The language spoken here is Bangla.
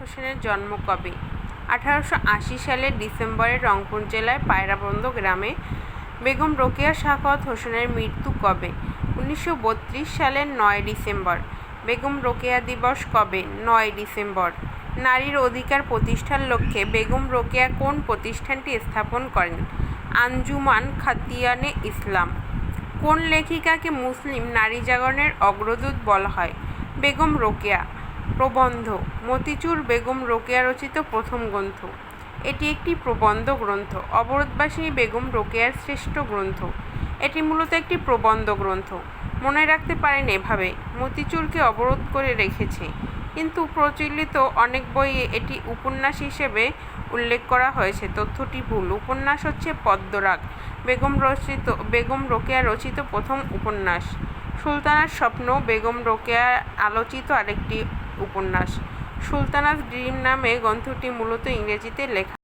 হোসেনের জন্ম কবে? আঠারোশো আশি সালের ডিসেম্বরে রংপুর জেলার পায়রাবন্দ গ্রামে বেগম রোকেয়া সাখাওয়াত হোসেনের মৃত্যু কবে? উনিশশো বত্রিশ সালের নয় ডিসেম্বর। বেগম রোকেয়া দিবস কবে? নয় ডিসেম্বর। নারীর অধিকার প্রতিষ্ঠার লক্ষ্যে বেগম রোকেয়া কোন প্রতিষ্ঠানটি স্থাপন করেন? আঞ্জুমান খাতিয়ানে ইসলাম। কোন লেখিকাকে মুসলিম নারী জাগরণের অগ্রদূত বলা হয়? বেগম রোকেয়া। প্রবন্ধ, মতিচুর বেগম রোকেয়া রচিত প্রথম গ্রন্থ। এটি একটি প্রবন্ধ গ্রন্থ অবরোধবাসিনী বেগম রোকেয়ার শ্রেষ্ঠ গ্রন্থ। এটি মূলত একটি প্রবন্ধ গ্রন্থ। মনে রাখতে পারেন এভাবে, মতিচুরকে অবরোধ করে রেখেছে। কিন্তু প্রচলিত অনেক বইয়ে এটি উপন্যাস হিসেবে উল্লেখ করা হয়েছে। তথ্যটি ভুল। উপন্যাস হচ্ছে পদ্মরাগ, বেগম রচিত, বেগম রোকেয়া রচিত প্রথম উপন্যাস। সুলতানার স্বপ্ন বেগম রোকেয়ার আলোচিত আরেকটি উপন্যাস। সুলতানাস ড্রিম নামে গ্রন্থটি মূলত ইংরেজিতে লেখা